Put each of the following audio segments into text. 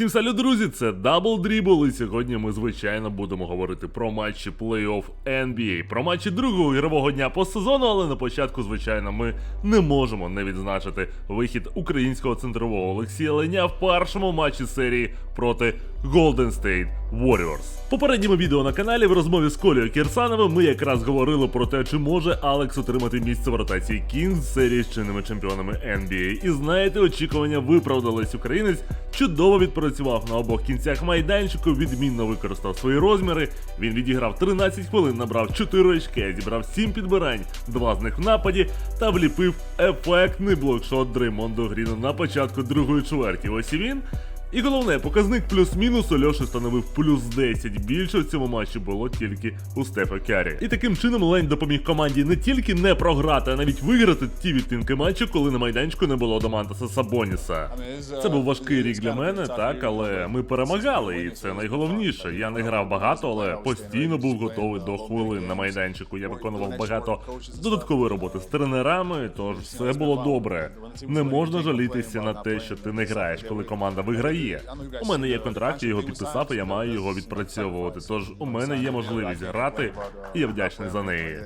Всім салют, друзі! Це Double Dribble, і сьогодні ми звичайно будемо говорити про матчі плей-офф NBA, про матчі другого ігрового дня постсезону, але на початку, звичайно, ми не можемо не відзначити вихід українського центрового Олексія Леня в першому матчі серії проти Golden State Warriors. В попередньому відео на каналі в розмові з Колею Кірсановим ми якраз говорили про те, чи може Алекс отримати місце в ротації Kings з серії з чинними чемпіонами NBA. І знаєте, очікування виправдались. Українець чудово відпрацював на обох кінцях майданчику, відмінно використав свої розміри. Він відіграв 13 хвилин, набрав 4 очки, зібрав 7 підбирань, два з них в нападі та вліпив ефектний блокшот Дреймонду Гріну на початку другої чверті. Ось і він. І головне, показник плюс-мінус у Льоші становив плюс 10. Більше в цьому матчі було тільки у Стефа Кярі. І таким чином Лень допоміг команді не тільки не програти, а навіть виграти ті відтинки матчу, коли на майданчику не було Домантаса Сабоніса. Це був важкий рік для мене, так, але ми перемагали, і це найголовніше. Я не грав багато, але постійно був готовий до хвилин на майданчику. Я виконував багато додаткової роботи з тренерами, тож все було добре. Не можна жалітися на те, що ти не граєш, коли команда виграє. У мене є контракт, я його підписав, і я маю його відпрацьовувати. Тож у мене є можливість грати, і я вдячний за неї.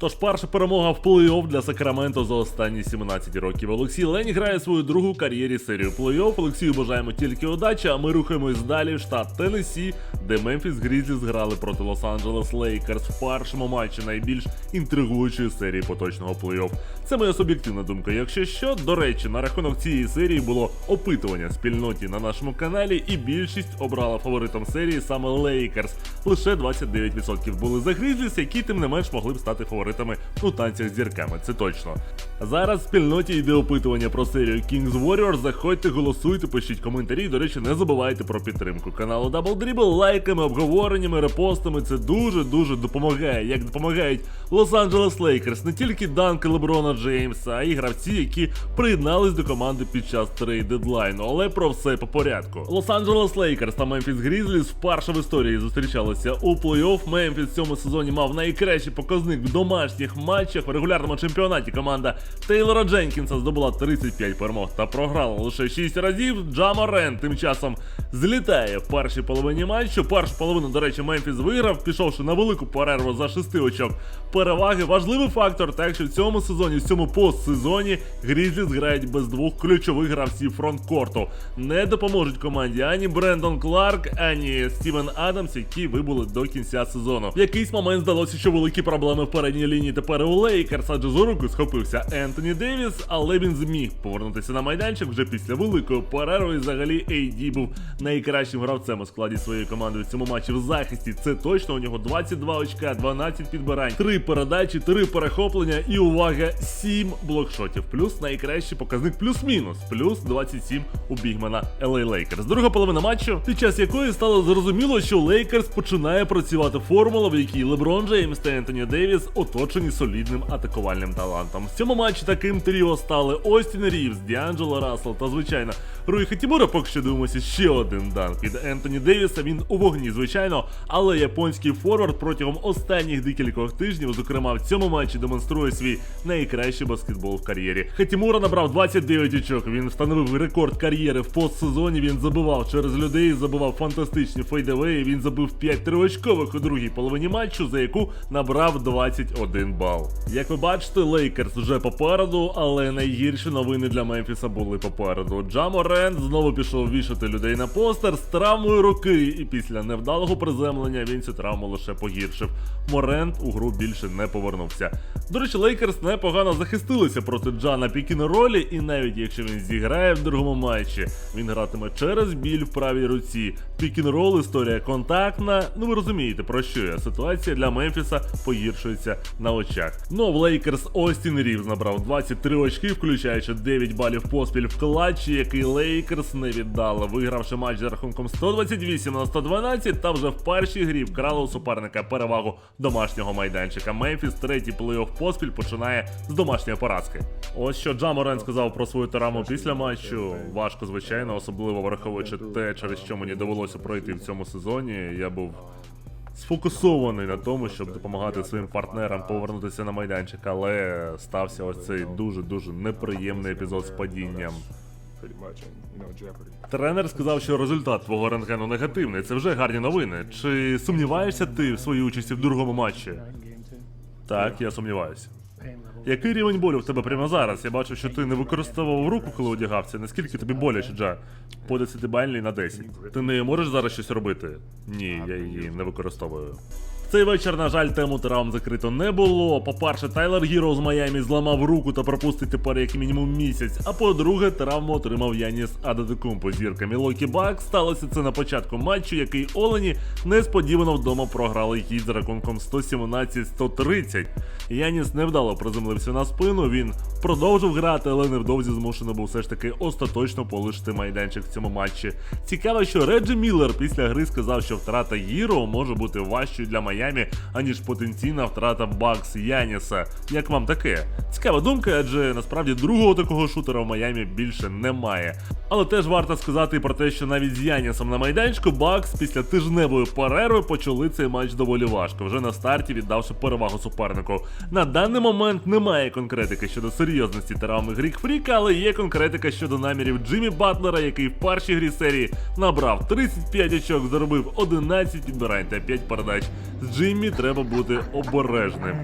Тож перша перемога в плей-офф для Сакраменто за останні 17 років. Олексій Лень грає свою другу кар'єрі серію плей-офф. Олексію бажаємо тільки удачі, а ми рухаємось далі в штат Теннессі, де Мемфіс Грізліс грали проти Лос-Анджелес Лейкерс в першому матчі найбільш інтригуючої серії поточного плей-офф. Це моя суб'єктивна думка. Якщо що, до речі, на рахунок цієї серії було опитування спільноті на нашому каналі, і більшість обрала фаворитом серії саме Лейкерс. Лише 29% були за Грізліс, які тим не менш могли б стати фаворитами у танцях з зірками. Це точно. Зараз спільноті йде опитування про серію Kings Warriors. Заходьте, голосуйте, пишіть коментарі. До речі, не забувайте про підтримку каналу Double Dribble лайками, обговореннями, репостами. Це дуже дуже допомагає. Як допомагають Лос-Анджелес Лейкерс, не тільки данки Леброна Джеймса, а й гравці, які приєднались до команди під час трейд дедлайну. Але про все по порядку. Лос-Анджелес Лейкерс та Мемфіс Грізліс вперше в історії зустрічалися у плей-офф. Мемфіс в цьому сезоні мав найкращий показник в домашніх матчах. В регулярному чемпіонаті команда Тейлора Дженкінса здобула 35 перемог та програла лише 6 разів. Джама Рен тим часом злітає в першій половині матчу. Першу половину, до речі, Мемфіс виграв, пішовши на велику перерву за 6 очок переваги. Важливий фактор, так що в цьому сезоні, в цьому постсезоні Грізліс грають без двох ключових гравців фронткорту. Не допоможуть команді ані Брендон Кларк, ані Стівен Адамс, які вибули до кінця сезону. В якийсь момент здалося, що великі проблеми в передній лінії тепер у Лейкерс, адже за руку схопився Ентоні Девіс, але він зміг повернутися на майданчик вже після великої перерви. І взагалі AD був найкращим гравцем у складі своєї команди в цьому матчі в захисті. Це точно у нього 22 очка, 12 підбирань, 3 передачі, 3 перехоплення і увага, 7 блокшотів. Плюс найкращий показник плюс-мінус, плюс 27 у бігмена LA Lakers. Друга половина матчу, під час якої стало зрозуміло, що Лейкерс починає працювати формула, в якій Леброн Джеймс та Ентоні Девіс оточені солідним атакувальним талантом. В цьому матчі таким тріо стали Остін Рівс, Діанджело Рассел та звичайно Руй Хатімура. Поки що дивимося ще один данк від Ентоні Девіса. Він у вогні, звичайно, але японський форвард протягом останніх декількох тижнів, зокрема в цьому матчі, демонструє свій найкращий баскетбол в кар'єрі. Хатімура набрав 29 очок. Він встановив рекорд кар'єри в постсезоні. Він забивав через людей, забивав фантастичні фейдевеї. Він забив 5 триочкових у другій половині матчу, за яку набрав 21 бал. Як ви бачите, Лейкерс вже попереду, але найгірші новини для Мемфіса були попереду. Джамо Рент знову пішов вішати людей на постер з травмою руки, і після невдалого приземлення він цю травму лише погіршив. Морент у гру більше не повернувся. До речі, Лейкерс непогано захистилися проти Джана Пікінролі, і навіть якщо він зіграє в другому матчі, він гратиме через біль в правій руці. Пікінрол, історія контактна. Ну ви розумієте, про що я. Ситуація для Мемфіса погіршується на очах. Ну, в Лейкерс Остін Рівз набрав 23 очки, включаючи 9 балів поспіль в клатчі, який Лейкерс не віддали, вигравши матч за рахунком 128 на 112, та вже в першій грі вкрали у суперника перевагу домашнього майданчика. Мемфіс третій плей-офф поспіль починає з домашньої поразки. Ось що Джаморен сказав про свою тараму після матчу. Важко, звичайно, особливо враховуючи те, через що мені довелося пройти в цьому сезоні. Я був сфокусований на тому, щоб допомагати своїм партнерам повернутися на майданчик, але стався ось цей дуже дуже неприємний епізод з падінням. Тренер сказав, що результат твого рентгену негативний. Це вже гарні новини. Чи сумніваєшся ти в своїй участі в другому матчі? Так, я сумніваюся. Який рівень болю в тебе прямо зараз? Я бачу, що ти не використовував руку, коли одягався. Наскільки тобі боляче, Джа? По 10 на 10. Ти не можеш зараз щось робити? Ні, я її не використовую. Цей вечір, на жаль, тему травм закрито не було. По-перше, Тайлер Гіро з Майамі зламав руку та пропустить тепер як мінімум місяць. А по-друге, травму отримав Яніс Ададекумпо зірка Мілокі Бак. Сталося це на початку матчу, який Олені несподівано вдома програли хід з рахунком 117-130. Яніс невдало приземлився на спину. Він продовжив грати, але невдовзі змушено був все ж таки остаточно полишити майданчик в цьому матчі. Цікаво, що Реджі Міллер після гри сказав, що втрата Гіро може бути важчою для Майамі, аніж потенційна втрата Бакс Яніса. Як вам таке? Цікава думка, адже насправді другого такого шутера в Майамі більше немає. Але теж варто сказати про те, що навіть з Янісом на майданчику Бакс після тижневої перерви почали цей матч доволі важко, вже на старті віддавши перевагу супернику. На даний момент немає конкретики щодо серйозності травми Грік Фріка, але є конкретика щодо намірів Джиммі Батлера, який в першій грі серії набрав 35 очок, заробив 11 підбирань та 5 передач. З Джиммі треба бути обережним.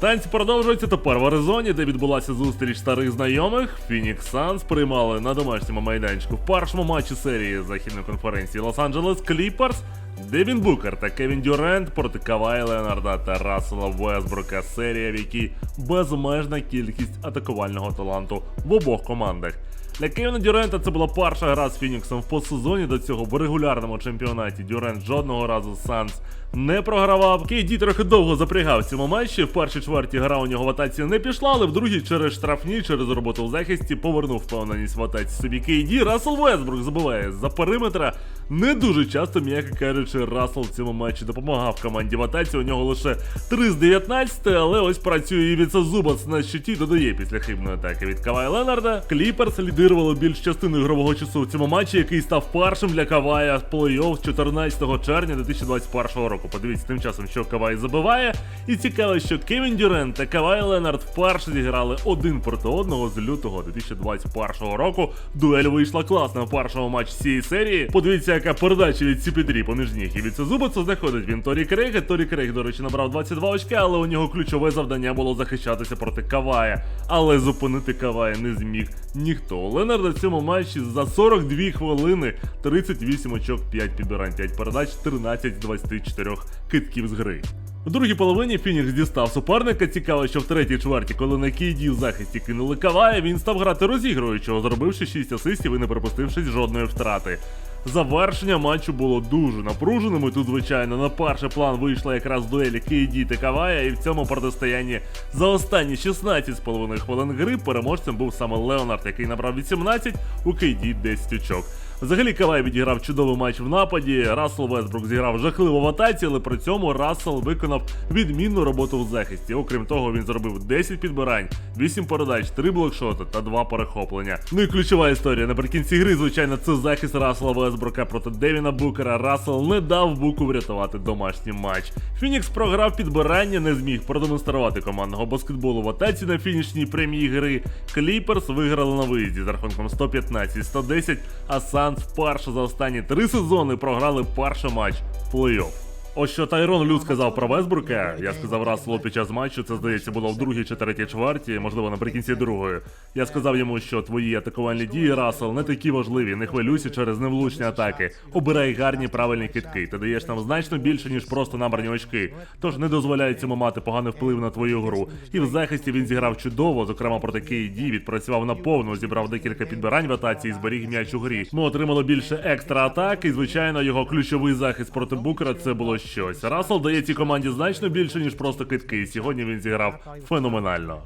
Танці продовжуються тепер в Аризоні, де відбулася зустріч старих знайомих. Фінікс Санс приймали на домашньому майданчику в першому матчі серії західної конференції Лос-Анджелес Кліперс. Девін Букер та Кевін Дюрент проти Кавая Леонарда та Рассела Весбрука. Серія, в якій безмежна кількість атакувального таланту в обох командах. Для Кевіна Дюрента це була перша гра з Фініксом в постсезоні. До цього в регулярному чемпіонаті Дюрент жодного разу Санс не програвав. Кейді трохи довго запрягав цьому матчі. В першій чверті гра у нього в атаці не пішла, але в другій через штрафні, через роботу в захисті повернув впевненість в атаці собі Кейді. Рассел Весбрук забиває з-за периметра. Не дуже часто, м'яко кажучи, Рассел в цьому матчі допомагав команді в атаці. У нього лише 3 з 19, але ось працює і Віца Зубац на щиті додає після хибної атаки від Кавая Ленарда. Кліперс лідирували більш частину ігрового часу в цьому матчі, який став першим для Кавая плей-офф 14 червня 2021 року. Подивіться тим часом, що Кавай забиває. І цікаво, що Кевін Дюрент та Кавай Ленард вперше зіграли один проти одного з лютого 2021 року. Дуель вийшла класна в першому матчі цієї серії. Подивіться, яка від CP3 поміж ніг. І від Зубацу заходить він Торі Крейга. Торі Крейг, до речі, набрав 22 очки, але у нього ключове завдання було захищатися проти Кавая. Але зупинити Кавая не зміг ніхто. Ленард в цьому матчі за 42 хвилини 38 очок, 5 підбирань, 5 передач, 13 з 24 китків з гри. У другій половині Фінікс дістав суперника. Цікаво, що в третій чверті, коли на Кейді в захисті кинули Кавая, він став грати розігруючого, зробивши 6 асистів і не пропустивши жодної втрати. Завершення матчу було дуже напруженим. і Тут, звичайно, на перший план вийшла якраз дуелі Кейді та Кавая, і в цьому протистоянні за останні 16,5 хвилин гри переможцем був саме Леонард, який набрав 18, у Кейді 10 очок. Взагалі Кавай відіграв чудовий матч в нападі. Рассел Весбрук зіграв жахливо в атаці, але при цьому Рассел виконав відмінну роботу в захисті. Окрім того, він зробив 10 підбирань, 8 передач, 3 блокшоти та 2 перехоплення. Ну і ключова історія наприкінці гри, звичайно, це захист Рассела Весбрука проти Девіна Букера. Рассел не дав Буку врятувати домашній матч. Фінікс програв підбирання, не зміг продемонструвати командного баскетболу в атаці на фінішній премії гри. Кліперс виграли на виїзді з рахунком 115-110, а Санс вперше за останні три сезони програли перший матч плей-офф. Ось що Тайрон Лю сказав про Весбрука. Я сказав Расселу під час матчу. Це здається було в другій чи третій чверті, можливо, наприкінці другої. Я сказав йому, що твої атакувальні дії, Рассел, не такі важливі. Не хвилюйся через невлучні атаки. Обирай гарні правильні китки. Ти даєш нам значно більше, ніж просто набрані очки. Тож не дозволяй цьому мати поганий вплив на твою гру. І в захисті він зіграв чудово, зокрема проти KD, відпрацював наповну, зібрав декілька підбирань в атаці і зберіг м'яч у грі. Ми отримали більше екстра атак, і звичайно, його ключовий захист проти Букера це було щось. Рассел дає цій команді значно більше, ніж просто китки. і Сьогодні він зіграв феноменально.